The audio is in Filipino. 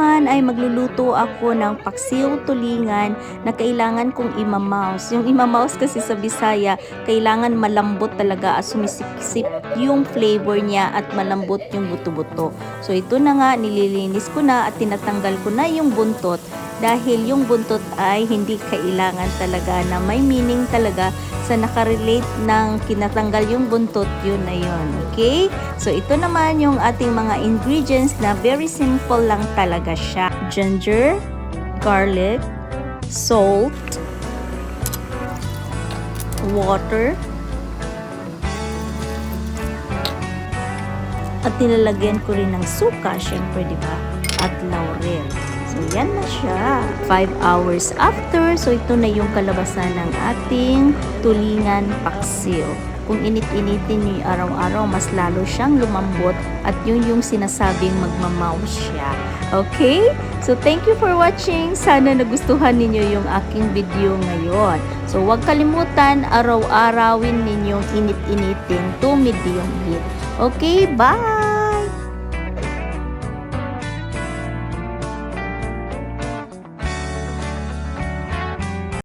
naman ay magluluto ako ng paksiw tulingan na kailangan kong imamaus. Yung imamaus kasi sa Bisaya, kailangan malambot talaga at sumisip yung flavor niya at malambot yung buto-buto. So ito na nga, nililinis ko na at tinatanggal ko na yung buntot dahil yung buntot ay hindi kailangan talaga na may meaning talaga sa nakarelate ng kinatanggal yung buntot, yun na yun. Okay? So, ito naman yung ating mga ingredients na very simple lang talaga siya. Ginger, garlic, salt, water, at nilalagyan ko rin ng suka, syempre, di ba? At laurel. So, yan na siya. 5 hours after, so ito na yung kalabasan ng ating tulingan paksiw. Kung init-initin yung araw-araw, mas lalo siyang lumambot at yun yung sinasabing magmamaus siya. Okay? So, thank you for watching. Sana nagustuhan ninyo yung aking video ngayon. So, huwag kalimutan, araw-arawin ninyong init-initin to medium heat. Okay? Bye!